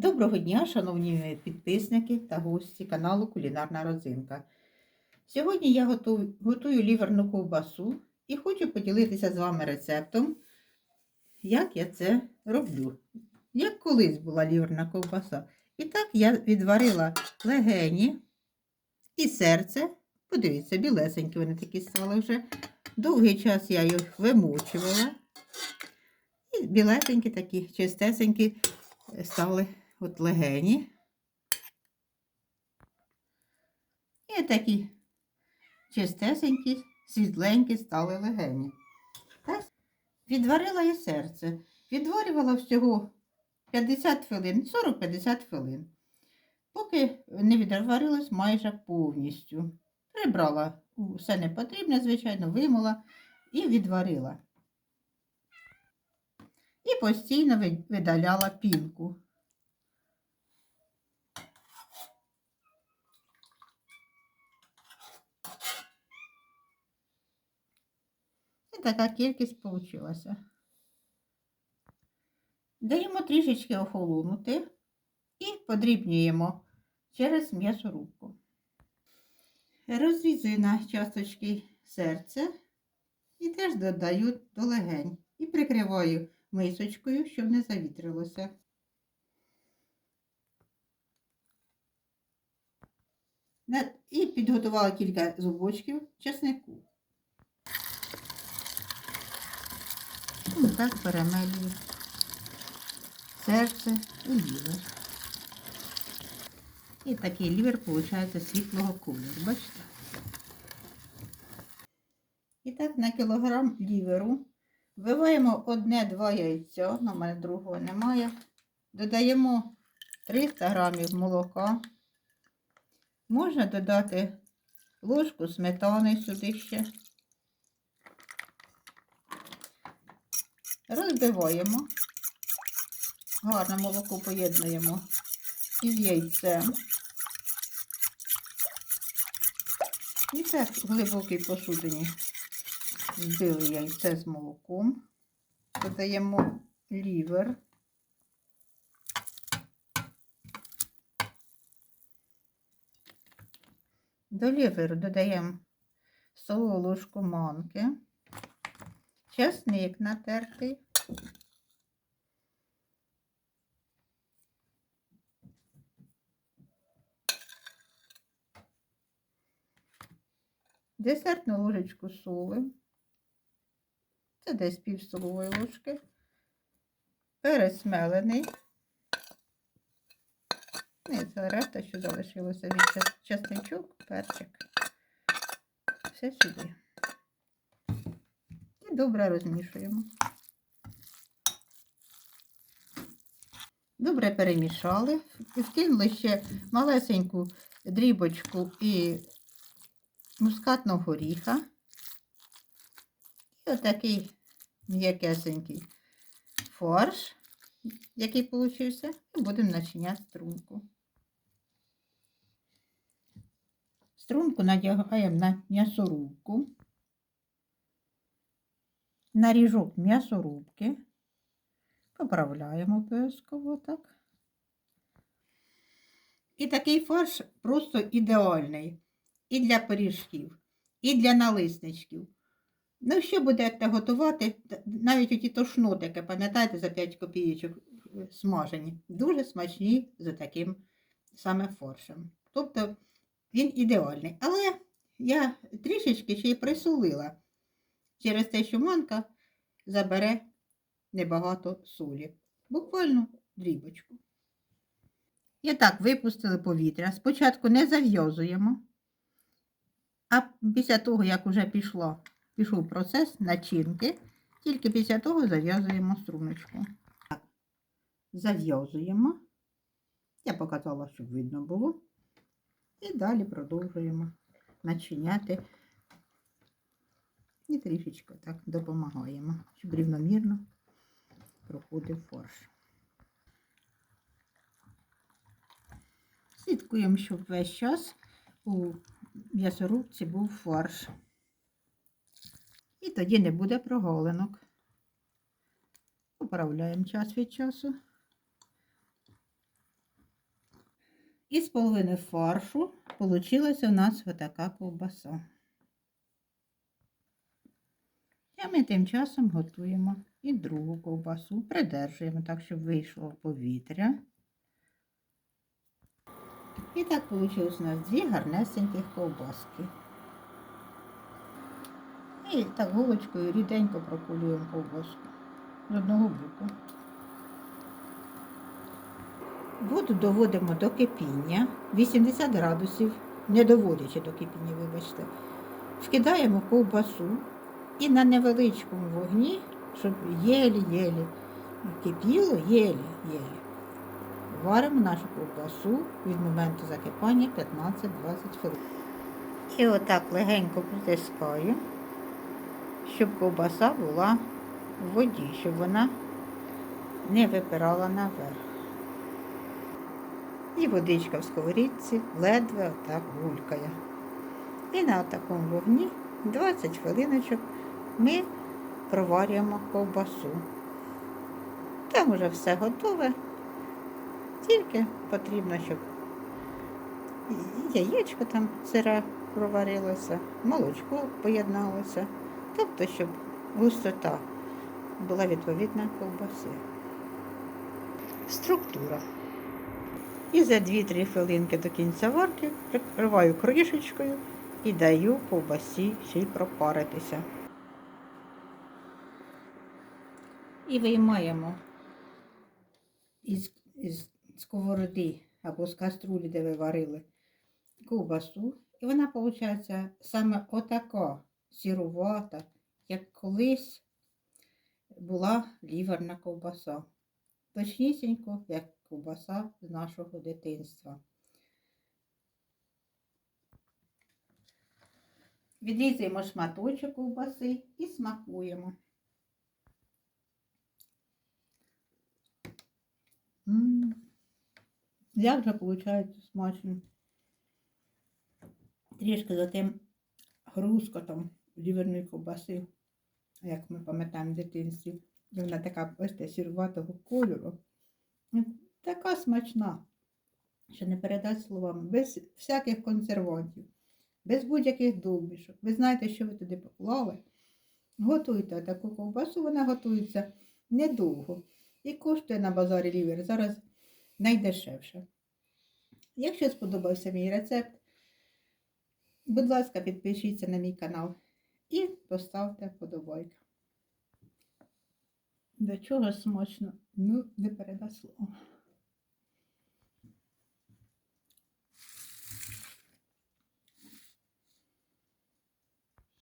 Доброго дня, шановні підписники та гості каналу Кулінарна Родзинка. Сьогодні я готую, готую ліверну ковбасу і хочу поділитися з вами рецептом, як я це роблю. Як колись була ліверна ковбаса. І так я відварила легені і серце. Подивіться, білесенькі вони такі стали вже. Довгий час я їх вимочувала. І білесенькі такі, чистесенькі стали от легені. І такі чистесенькі, світленькі стали легені. Так? Відварила і серце. Відварювала всього 50 хвилин, 40-50 хвилин. Поки не відварилось майже повністю. Прибрала все непотрібне, звичайно, вимила і відварила. І постійно видаляла пінку. Така кількість вийшла. Даємо трішечки охолонути і подрібнюємо через м'ясорубку. Розрізую на часточки серце і теж додаю до легень. І прикриваю мисочкою, щоб не завітрилося. І підготувала кілька зубочків чеснику. І так перемелюю серце і лівер. І такий лівер виходить світлого кольору, бачите? І так на кілограм ліверу вбиваємо одне-два яйця, на мене другого немає. Додаємо 300 грамів молока. Можна додати ложку сметани сюди ще. Розбиваємо. Гарно молоко поєднуємо із яйцем. І так в глибокій посудині збили яйце з молоком. Додаємо лівер. До ліверу додаємо столову ложку манки, часник натертий. Десертну ложечку соли. Це десь пів столової ложки. Перець мелений. І це решта, що залишилося від час- часничок, перчик. Все сюди. Добре розмішуємо. Добре перемішали. Вкинули ще малесеньку дрібочку і мускатного горіха. І отакий м'якесенький фарш, який получився, і будемо начиняти струнку. Струнку надягаємо на м'ясорубку, на ріжок м'ясорубки, поправляємо обов'язково так. І такий фарш просто ідеальний і для пиріжків, і для налисничків. Ну, що будете готувати, навіть оті тошнотики, пам'ятаєте, за 5 копійочок е, смажені, дуже смачні за таким саме фаршем. Тобто він ідеальний. Але я трішечки ще й присолила через те, що манка забере небагато солі. Буквально дрібочку. І так, випустили повітря. Спочатку не зав'язуємо. А після того, як вже пішло, пішов процес начинки, тільки після того зав'язуємо струночку. Так, зав'язуємо. Я показала, щоб видно було. І далі продовжуємо начиняти. І трішечки так допомагаємо, щоб рівномірно проходив фарш. Слідкуємо, щоб весь час у м'ясорубці був фарш. І тоді не буде проголинок. Поправляємо час від часу. І з половини фаршу получилася у нас отака ковбаса. А ми тим часом готуємо і другу ковбасу. Придержуємо так, щоб вийшло повітря. І так вийшло у нас дві гарнесеньких ковбаски. І так голочкою ріденько прокулюємо ковбаску з одного боку. Воду доводимо до кипіння 80 градусів, не доводячи до кипіння, вибачте. Вкидаємо ковбасу і на невеличкому вогні, щоб єлі-єлі кипіло, єлі-єлі. Варимо нашу ковбасу від моменту закипання 15-20 хвилин. І отак легенько притискаю, щоб ковбаса була в воді, щоб вона не випирала наверх. І водичка в сковорідці ледве отак гулькає. І на такому вогні 20 хвилиночок ми проварюємо ковбасу. Там уже все готове, тільки потрібно, щоб яєчко там сире проварилося, молочко поєдналося, тобто, щоб густота була відповідна ковбаси. Структура. І за 2-3 хвилинки до кінця варки прикриваю кришечкою і даю ковбасі ще й пропаритися. І виймаємо із, із сковороди або з каструлі, де ви варили ковбасу. І вона, виходить, саме отака сірувата, як колись була ліверна ковбаса. Точнісінько, як ковбаса з нашого дитинства. Відрізуємо шматочок ковбаси і смакуємо. Як же виходить смачно. Трішки за тим хрускотом ліверної ковбаси, як ми пам'ятаємо в дитинстві. Вона така бачите, сіруватого кольору. Така смачна, що не передати словами, без всяких консервантів, без будь-яких довбішок. Ви знаєте, що ви туди поклали. Готуйте таку ковбасу, вона готується недовго. І коштує на базарі лівер зараз найдешевше. Якщо сподобався мій рецепт, будь ласка, підпишіться на мій канал і поставте вподобайку. До чого смачно? Ну, не передасть слово.